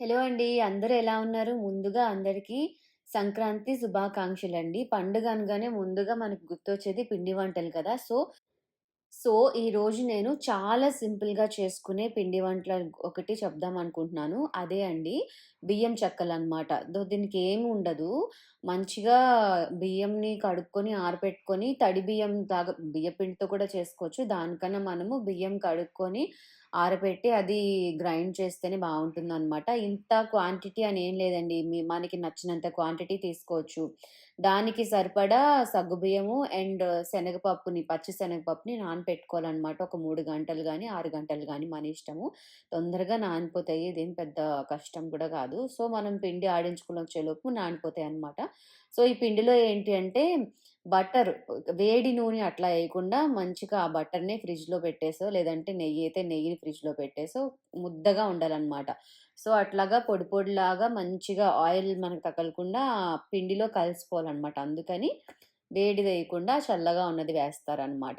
Hello అండి. అందరూ ఎలా ఉన్నారు? ముందుగా అందరికీ సంక్రాంతి శుభాకాంక్షలు అండి పండుగ అనగానే ముందుగా మనకు గుర్తొచ్చేది పిండి వంటలు కదా! సో, సో ఈరోజు నేను చాలా సింపుల్‌గా చేసుకునే పిండి వంటలు ఒకటి చెప్దామనుకుంటున్నాను. అదే అండి బియ్యం చెక్కలు అనమాట దీనికి ఏమి ఉండదు. మంచిగా బియ్యంని కడుక్కొని, ఆరబెట్టుకొని తడి బియ్యం తాగ బియ్య పిండితో కూడా చేసుకోవచ్చు. దానికన్నా మనము బియ్యం కడుక్కొని, ఆరబెట్టి అది గ్రైండ్ చేస్తేనే బాగుంటుంది అనమాట ఇంత క్వాంటిటీ అని ఏం లేదండి. మీ మనకి నచ్చినంత క్వాంటిటీ తీసుకోవచ్చు. దానికి సరిపడా సగ్గుబియ్యము అండ్ శనగపప్పుని, పచ్చి శనగపప్పుని నానపెట్టుకోవాలన్నమాట ఒక మూడు గంటలు కానీ ఆరు గంటలు కానీ మన ఇష్టము. తొందరగా నానిపోతాయి. ఇదేం పెద్ద కష్టం కూడా కాదు. సో, మనం పిండి ఆడించుకొనొచ్చేలోపు నానిపోతాయనమాట. సో, ఈ పిండిలో ఏంటి అంటే బటర్ వేడి నూనె అట్లా వేయకుండా మంచిగా ఆ బటర్‌ని ఫ్రిడ్జ్‌లో పెట్టేసో, లేదంటే నెయ్యి అయితే నెయ్యిని ఫ్రిడ్జ్‌లో పెట్టేసో ముద్దగా ఉండాలన్నమాట సో, అట్లాగా పొడి పొడిలాగా మంచిగా ఆయిల్ మనకు తగలకుండా పిండిలో కలిసిపోవాలనమాట. అందుకని వేడిదేయకుండా చల్లగా ఉన్నది వేస్తారనమాట.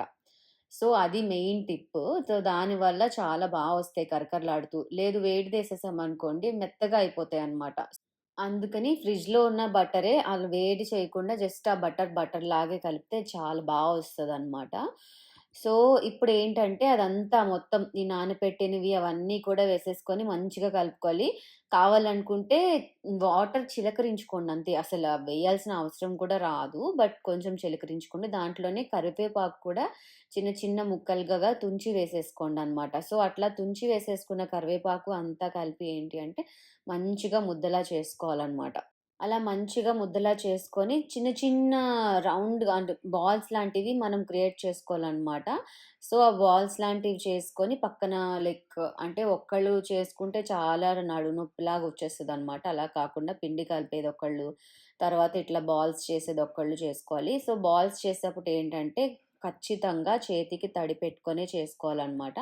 సో, అది మెయిన్ టిప్పు. సో, దానివల్ల చాలా బాగా వస్తాయి కరకరలాడుతూ. లేదు వేడిదేసేసామనుకోండి మెత్తగా అయిపోతాయి అనమాట అందుకని ఫ్రిడ్జ్‌లో ఉన్న బటరే అలా వేడి చేయకుండా జస్ట్ ఆ బటర్ బటర్ లాగే కలిపితే చాలా బాగా వస్తుంది అనమాట సో, ఇప్పుడు ఏంటంటే అదంతా మొత్తం ఈ నానపెట్టినవి అవన్నీ కూడా వేసేసుకొని మంచిగా కలుపుకోవాలి. కావాలనుకుంటే వాటర్ చిలకరించుకోండి అంతే. అసలు వేయాల్సిన అవసరం కూడా రాదు. బట్ కొంచెం చిలకరించుకోండి. దాంట్లోనే కరివేపాకు కూడా చిన్న చిన్న ముక్కలుగా తుంచి వేసేసుకోండి అనమాట సో, అట్లా తుంచి వేసేసుకున్న కరివేపాకు అంతా కలిపి ఏంటి అంటే మంచిగా ముద్దలా చేసుకోవాలనమాట. అలా మంచిగా ముద్దలా చేసుకొని చిన్న చిన్న రౌండ్‌గా అంటే బాల్స్ లాంటివి మనం క్రియేట్ చేసుకోవాలనమాట. సో, ఆ బాల్స్ లాంటివి చేసుకొని పక్కన లైక్ అంటే ఒక్కళ్ళు చేసుకుంటే చాలా నడునొప్పిలాగా నొప్పిలాగా అనమాట అలా కాకుండా పిండి కలిపేది ఒకళ్ళు, తర్వాత ఇట్లా బాల్స్ చేసేది ఒకళ్ళు చేసుకోవాలి. సో, బాల్స్ చేసేటప్పుడు ఏంటంటే ఖచ్చితంగా చేతికి తడి పెట్టుకొనే చేసుకోవాలన్నమాట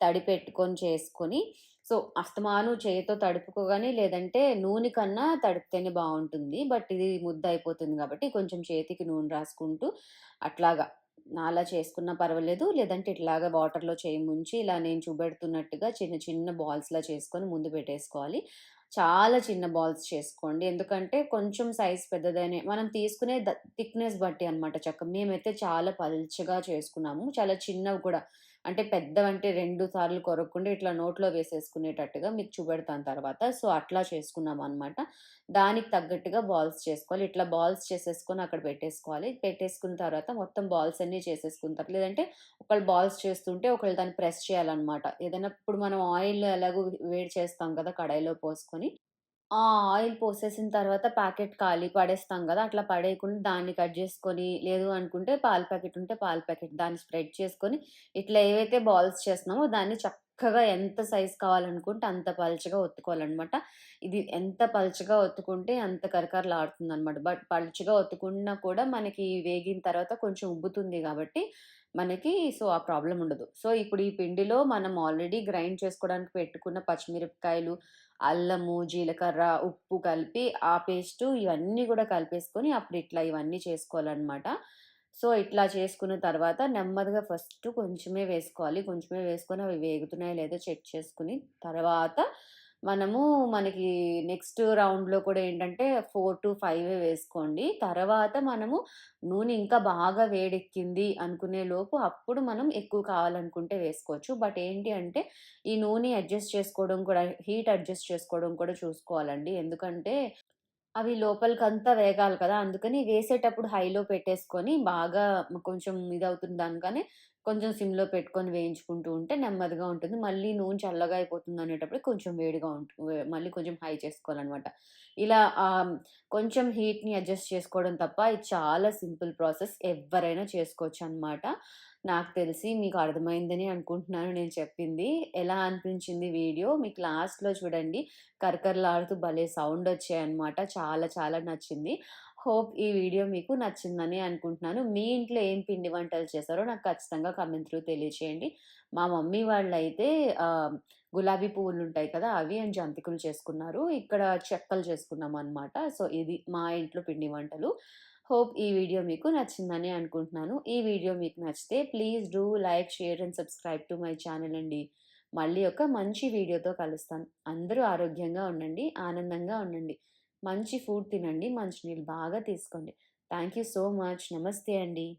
తడి పెట్టుకొని చేసుకొని సో, అస్తమాను చేయితో తడుపుకోగానే లేదంటే నూనె కన్నా తడిపితేనే బాగుంటుంది బట్ ఇది ముద్ద అయిపోతుంది కాబట్టి కొంచెం చేతికి నూనె రాసుకుంటూ అట్లాగా అలా చేసుకున్నా పర్వాలేదు. లేదంటే ఇట్లాగా వాటర్‌లో చేయి ముంచి ఇలా నేను చూపెడుతున్నట్టుగా చిన్న చిన్న బాల్స్‌లా చేసుకొని ముందు పెట్టేసుకోవాలి. చాలా చిన్న బాల్స్ చేసుకోండి. ఎందుకంటే కొంచెం సైజ్ పెద్దదనే మనం తీసుకునే థిక్‌నెస్ బట్టి అనమాట చక్క మేమైతే చాలా పల్చగా చేసుకున్నాము. చాలా చిన్నవి కూడా అంటే పెద్దవంటే రెండు సార్లు కొరక్కుండా ఇట్లా నోట్లో వేసేసుకునేటట్టుగా మీకు చూపెడతాను తర్వాత. సో, అట్లా చేసుకున్నాం అనమాట దానికి తగ్గట్టుగా బాల్స్ చేసుకోవాలి. ఇట్లా బాల్స్ చేసేసుకొని అక్కడ పెట్టేసుకోవాలి. పెట్టేసుకున్న తర్వాత మొత్తం బాల్స్ అన్నీ చేసేసుకున్న తర్వాత లేదంటే ఒకళ్ళు బాల్స్ చేస్తుంటే ఒకళ్ళు దాన్ని ప్రెస్ చేయాలనమాట. ఏదైనా ఇప్పుడు మనం ఆయిల్ ఎలాగో వేడి చేస్తాం కదా! కడాయిలో పోసుకొని ఆ! ఆయిల్ పోసేసిన తర్వాత ప్యాకెట్ ఖాళీ పడేస్తాం కదా అట్లా పడేయకుండా దాన్ని కట్ చేసుకొని లేదు అనుకుంటే పాల ప్యాకెట్ ఉంటే పాల ప్యాకెట్ దాన్ని స్ప్రెడ్ చేసుకొని, ఇట్లా ఏవైతే బాల్స్ చేస్తున్నామో దాన్ని చక్కగా ఎంత సైజ్ కావాలనుకుంటే అంత పలుచగా ఒత్తుకోవాలన్నమాట ఇది ఎంత పలుచగా ఒత్తుకుంటే అంత కరకరలాడుతుందనమాట. బట్ పల్చగా ఒత్తుకున్నా కూడా మనకి వేగిన తర్వాత కొంచెం ఉబ్బుతుంది కాబట్టి మనకి సో, ఆ ప్రాబ్లం ఉండదు. సో, ఇప్పుడు ఈ పిండిలో మనం ఆల్రెడీ గ్రైండ్ చేసుకోవడానికి పెట్టుకున్న పచ్చిమిరపకాయలు, అల్లము, జీలకర్ర, ఉప్పు కలిపి ఆ పేస్టు ఇవన్నీ కూడా కలిపేసుకొని అప్పుడు ఇట్లా ఇవన్నీ చేసుకోవాలన్నమాట సో, ఇట్లా చేసుకున్న తర్వాత నెమ్మదిగా ఫస్ట్ కొంచెమే వేసుకోవాలి. కొంచెమే వేసుకొని అవి వేగుతున్నాయో లేదో చెక్ చేసుకుని తర్వాత మనము మనకి నెక్స్ట్ రౌండ్‌లో కూడా ఏంటంటే 4-5 వేసుకోండి. తర్వాత మనము నూనె ఇంకా బాగా వేడెక్కింది అనుకునే లోపు అప్పుడు మనం ఎక్కువ కావాలనుకుంటే వేసుకోవచ్చు. బట్ ఏంటి అంటే ఈ నూనె అడ్జస్ట్ చేసుకోవడం కూడా హీట్ అడ్జస్ట్ చేసుకోవడం కూడా చూసుకోవాలండి. ఎందుకంటే అవి లోపలికంతా వేగాలి కదా! అందుకని వేసేటప్పుడు హైలో పెట్టేసుకొని బాగా కొంచెం ఇదవుతుంది దానికనే కొంచెం సిమ్‌లో పెట్టుకొని వేయించుకుంటూ ఉంటే నెమ్మదిగా ఉంటుంది. మళ్ళీ నూనె చల్లగా అయిపోతుంది అనేటప్పుడు కొంచెం వేడిగా ఉంటుంది మళ్ళీ కొంచెం హై చేసుకోవాలన్నమాట ఇలా కొంచెం హీట్‌ని అడ్జస్ట్ చేసుకోవడం తప్ప ఇది చాలా సింపుల్ ప్రాసెస్. ఎవరైనా చేసుకోవచ్చు అనమాట నాకు తెలిసి మీకు అర్థమైందని అనుకుంటున్నాను నేను చెప్పింది. ఎలా అనిపించింది వీడియో? మీకు లాస్ట్‌లో చూడండి కరకరలాడుతూ భలే సౌండ్ వచ్చాయన్నమాట చాలా చాలా నచ్చింది. హోప్ ఈ వీడియో మీకు నచ్చిందని అనుకుంటున్నాను. మీ ఇంట్లో ఏం పిండి వంటలు చేశారో నాకు ఖచ్చితంగా కమెంట్ త్రూ తెలియచేయండి. మా మమ్మీ వాళ్ళు అయితే గులాబీ పువ్వులుంటాయి కదా! అవి అని జంతికలు చేసుకున్నారు. ఇక్కడ చెక్కలు చేసుకున్నాం అనమాట సో, ఇది మా ఇంట్లో పిండి వంటలు. హోప్ ఈ వీడియో మీకు నచ్చిందని అనుకుంటున్నాను. ఈ వీడియో మీకు నచ్చితే please do like, share and subscribe to my channel అండి. మళ్ళీ ఒక మంచి వీడియోతో కలుస్తాను. అందరూ ఆరోగ్యంగా ఉండండి. ఆనందంగా ఉండండి. మంచి ఫుడ్ తినండి. మంచినీళ్ళు బాగా తీసుకోండి. Thank you so much. నమస్తే అండి.